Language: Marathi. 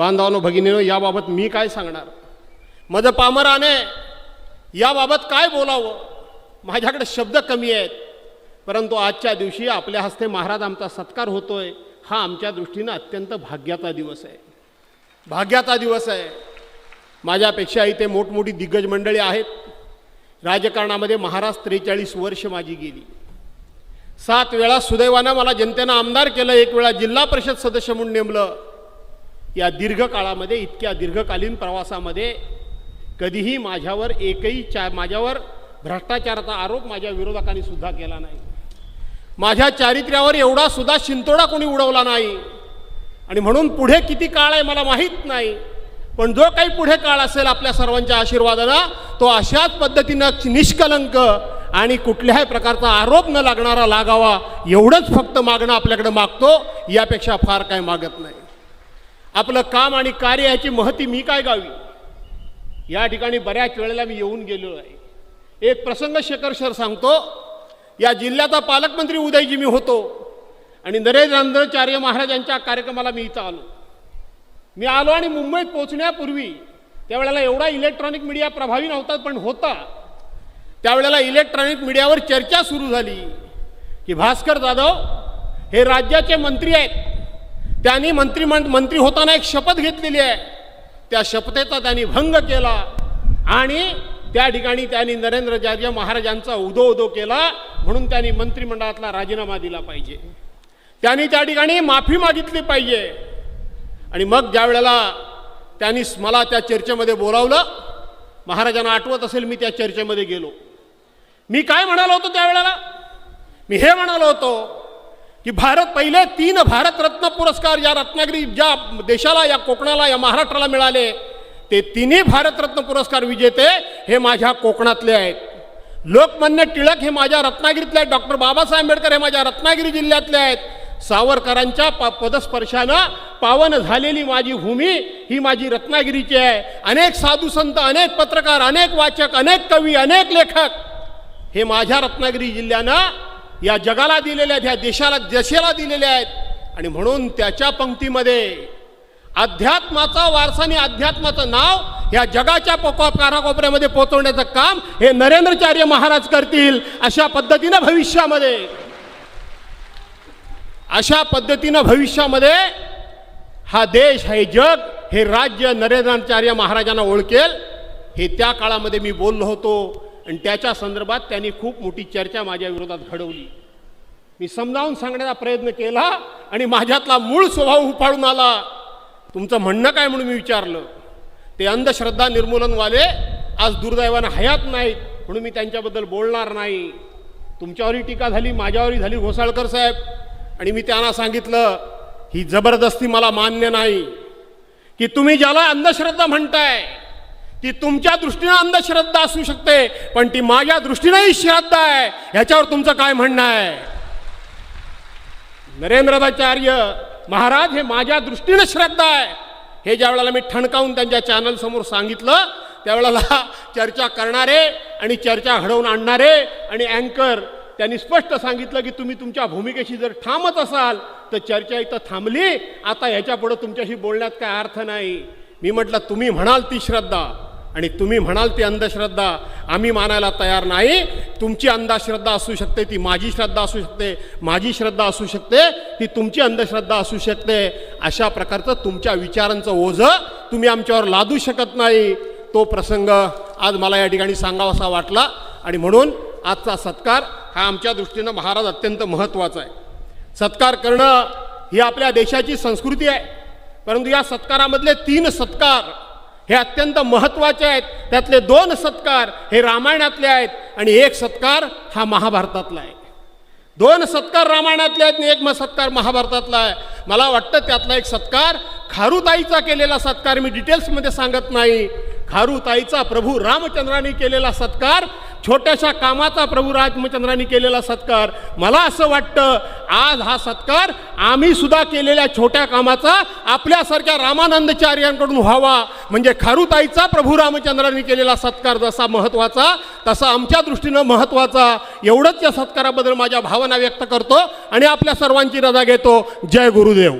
बांधवानो भगिनीनो याबाबत मी काय सांगणार? मद पामराने याबाबत काय बोलावं? माझ्याकडे शब्द कमी आहेत. परंतु आजच्या दिवशी आपल्या हस्ते महाराज आमचा सत्कार होतोय. हा आमच्या दृष्टीनं अत्यंत भाग्याचा दिवस आहे. भाग्याचा दिवस आहे. माझ्यापेक्षा इथे मोठमोठी दिग्गज मंडळी आहेत. राजकारणामध्ये महाराज त्रेचाळीस वर्ष माझी गेली. सात वेळा सुदैवानं मला जनतेनं आमदार केलं एक वेळा जिल्हा परिषद सदस्य म्हणून नेमलं. या दीर्घकाळामध्ये इतक्या दीर्घकालीन प्रवासामध्ये कधीही माझ्यावर एकही चा माझ्यावर भ्रष्टाचाराचा आरोप माझ्या विरोधकांनी सुद्धा केला नाही. माझ्या चारित्र्यावर एवढा सुद्धा शिंतोडा कोणी उडवला नाही. आणि म्हणून पुढे किती काळ आहे मला माहीत नाही. पण जो काही पुढे काळ असेल आपल्या सर्वांच्या आशीर्वादानं तो अशाच पद्धतीनं निष्कलंक आणि कुठल्याही प्रकारचा आरोप न लागणारा लागावा एवढंच फक्त मागणं आपल्याकडे मागतो यापेक्षा फार काय मागत नाही. आपलं काम आणि कार्य याची महती मी काय गावी? या ठिकाणी बऱ्याच वेळेला मी येऊन गेलेलो आहे. एक प्रसंग शेखर सर सांगतो या जिल्ह्याचा पालकमंत्री उदयजी मी होतो आणि नरेंद्राचार्य महाराजांच्या कार्यक्रमाला मी इथं आलो. मी आलो आणि मुंबईत पोहोचण्यापूर्वी त्यावेळेला एवढा इलेक्ट्रॉनिक मीडिया प्रभावी नव्हता पण होता. त्यावेळेला इलेक्ट्रॉनिक मीडियावर चर्चा सुरू झाली की भास्कर जाधव हे राज्याचे मंत्री आहेत. त्यांनी मंत्री मंत्री होताना एक शपथ घेतलेली आहे. त्या शपथेचा त्यांनी भंग केला आणि त्या ठिकाणी त्यांनी नरेंद्रचार्य महाराजांचा उदो उदो केला म्हणून त्यांनी मंत्रिमंडळातला राजीनामा दिला पाहिजे. त्यांनी त्या ठिकाणी माफी मागितली पाहिजे. आणि मग ज्या वेळेला त्यांनी मला त्या चर्चेमध्ये बोलावलं महाराजांना आठवत असेल मी त्या चर्चेमध्ये गेलो. मी काय म्हणालो होतो त्यावेळेला मी हे म्हणालो होतो की भारत पहिले तीन भारतरत्न पुरस्कार या रत्नागिरी ज्या देशाला या कोकणाला या महाराष्ट्राला मिळाले ते तिन्ही भारतरत्न पुरस्कार विजेते हे माझ्या कोकणातले आहेत. लोकमान्य टिळक हे माझ्या रत्नागिरीतले आहेत डॉक्टर बाबासाहेब आंबेडकर हे माझ्या रत्नागिरी जिल्ह्यातले आहेत. सावरकरांच्या प पदस्पर्शानं पावन झालेली माझी भूमी ही माझी रत्नागिरीची आहे. अनेक साधू संत अनेक पत्रकार अनेक वाचक अनेक कवी अनेक लेखक हे माझ्या रत्नागिरी जिल्ह्यानं या जगाला दिलेल्या आहेत ह्या देशाला जशेला दिलेल्या आहेत. आणि म्हणून त्याच्या पंक्तीमध्ये अध्यात्माचा वारसाने अध्यात्माचं नाव या जगाच्या पोका कानाकोपऱ्यामध्ये पोचवण्याचं काम हे नरेंद्रचार्य महाराज करतील अशा पद्धतीनं भविष्यामध्ये. अशा पद्धतीनं भविष्यामध्ये हा देश हे जग हे राज्य नरेंद्राचार्य महाराजांना ओळखेल. हे त्या काळामध्ये मी बोललो होतो. आणि त्याच्या संदर्भात त्यांनी खूप मोठी चर्चा माझ्या विरोधात घडवली. मी समजावून सांगण्याचा प्रयत्न केला आणि माझ्यातला मूळ स्वभाव उफाळून आला. तुमचं म्हणणं काय म्हणून मी विचारलं? ते अंधश्रद्धा निर्मूलनवाले आज दुर्दैवानं हयात नाहीत म्हणून मी त्यांच्याबद्दल बोलणार नाही. तुमच्यावरही टीका झाली माझ्यावरही झाली घोसाळकर साहेब. आणि मी त्यांना सांगितलं ही जबरदस्ती मला मान्य नाही. की तुम्ही ज्याला अंधश्रद्धा म्हणताय ती तुमच्या दृष्टीनं अंधश्रद्धा असू शकते पण ती माझ्या दृष्टीनंही श्रद्धा आहे. ह्याच्यावर तुमचं काय म्हणणं आहे? नरेंद्राचार्य महाराज हे माझ्या दृष्टीनं श्रद्धा आहे. हे ज्या वेळेला मी ठणकावून त्यांच्या चॅनल समोर सांगितलं त्यावेळेला चर्चा करणारे आणि चर्चा घडवून आणणारे आणि अँकर त्यांनी स्पष्ट सांगितलं की तुम्ही तुमच्या भूमिकेशी जर ठामच असाल तर चर्चा इथं थांबली. आता ह्याच्या पुढं तुमच्याशी बोलण्यात काय अर्थ नाही. मी म्हटलं तुम्ही म्हणाल ती श्रद्धा. आणि तुम्ही म्हणाल ती अंधश्रद्धा आम्ही मानायला तयार नाही. तुमची अंधश्रद्धा असू शकते ती माझी श्रद्धा असू शकते माझी श्रद्धा असू शकते ती तुमची अंधश्रद्धा असू शकते. अशा प्रकारचं तुमच्या विचारांचं ओझं तुम्ही आमच्यावर लादू शकत नाही. तो प्रसंग आज मला या ठिकाणी सांगावासा वाटला आणि म्हणून आजचा सत्कार हा आमच्या दृष्टीनं महाराज अत्यंत महत्त्वाचा आहे. सत्कार करणं ही आपल्या देशाची संस्कृती आहे. परंतु या सत्कारामधले तीन सत्कार हे अत्यंत महत्त्वाचे आहेत. त्यातले दोन सत्कार हे रामायणातले आहेत आणि एक सत्कार हा महाभारतातला आहे. दोन सत्कार रामायणातले आहेत आणि एक म सत्कार महाभारतातला आहे. मला वाटतं त्यातला एक सत्कार खारुताईचा केलेला सत्कार मी डिटेल्समध्ये सांगत नाही. खारुताईचा प्रभू रामचंद्राने केलेला सत्कार छोट्याशा कामाचा प्रभू रामचंद्राने केलेला सत्कार. मला असं वाटतं आज हा सत्कार आम्ही सुद्धा केलेल्या छोट्या कामाचा आपल्यासारख्या रामानंदचार्यांकडून व्हावा. म्हणजे खारुताईचा प्रभू रामचंद्रांनी केलेला सत्कार जसा महत्त्वाचा तसा आमच्या दृष्टीनं महत्त्वाचा एवढंच या सत्काराबद्दल माझ्या भावना व्यक्त करतो आणि आपल्या सर्वांची रजा घेतो. जय गुरुदेव.